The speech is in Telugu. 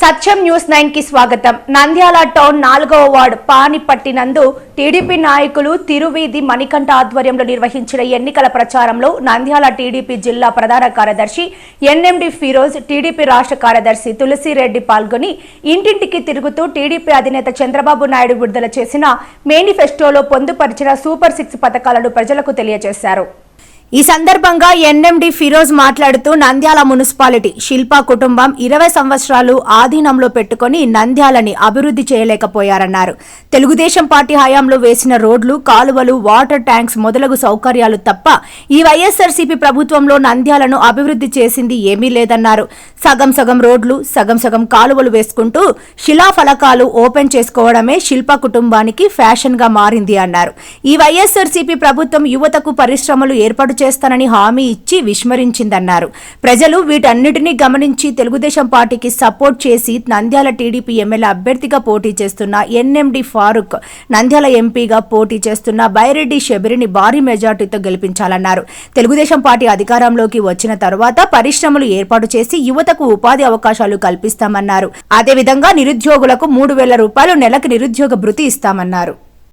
సత్యం న్యూస్ నైన్కి స్వాగతం. నంద్యాల టౌన్ నాలుగవ వార్డ్ పానిపట్టి నందు టీడీపీ నాయకులు తిరువీధి మణికంఠ ఆధ్వర్యంలో నిర్వహించిన ఎన్నికల ప్రచారంలో నంద్యాల టీడీపీ జిల్లా ప్రధాన కార్యదర్శి ఎన్ఎండి ఫిరోజ్ టీడీపీ రాష్ట్ర కార్యదర్శి తులసిరెడ్డి పాల్గొని ఇంటింటికి తిరుగుతూ టీడీపీ అధినేత చంద్రబాబు నాయుడు విడుదల చేసిన మేనిఫెస్టోలో పొందుపరిచిన సూపర్ సిక్స్ పథకాలను ప్రజలకు తెలియజేశారు. ఈ సందర్భంగా ఎన్ఎండి ఫిరోజ్ మాట్లాడుతూ నంద్యాల మున్సిపాలిటీ శిల్పా కుటుంబం ఇరవై సంవత్సరాలు ఆధీనంలో పెట్టుకుని నంద్యాలని అభివృద్ధి చేయలేకపోయారన్నారు. తెలుగుదేశం పార్టీ హయాంలో వేసిన రోడ్లు కాలువలు వాటర్ ట్యాంక్స్ మొదలగు సౌకర్యాలు తప్ప ఈ వైఎస్ఆర్సీపీ ప్రభుత్వంలో నంద్యాలను అభివృద్ధి చేసింది ఏమీ లేదన్నారు. సగం సగం రోడ్లు సగం సగం కాలువలు వేసుకుంటూ శిలాఫలకాలు ఓపెన్ చేసుకోవడమే శిల్ప కుటుంబానికి ఫ్యాషన్గా మారింది అన్నారు. ఈ వైఎస్ఆర్సీపీ ప్రభుత్వం యువతకు పరిశ్రమలు ఏర్పాటు చేస్తానని హామీ ఇచ్చి విస్మరించిందన్నారు. ప్రజలు వీటన్నిటినీ గమనించి తెలుగుదేశం పార్టీకి సపోర్ట్ చేసి నంద్యాల టీడీపీ ఎమ్మెల్యే అభ్యర్థిగా పోటీ చేస్తున్న ఎన్ఎండి ఫారూక్ నంద్యాల ఎంపీగా పోటీ చేస్తున్న బైరెడ్డి శబరిని భారీ మెజార్టీతో గెలిపించాలన్నారు. తెలుగుదేశం పార్టీ అధికారంలోకి వచ్చిన తర్వాత పరిశ్రమలు ఏర్పాటు చేసి యువతకు ఉపాధి అవకాశాలు కల్పిస్తామన్నారు. అదేవిధంగా నిరుద్యోగులకు మూడు వేల రూపాయలు నెలకు నిరుద్యోగ భృతి ఇస్తామన్నారు.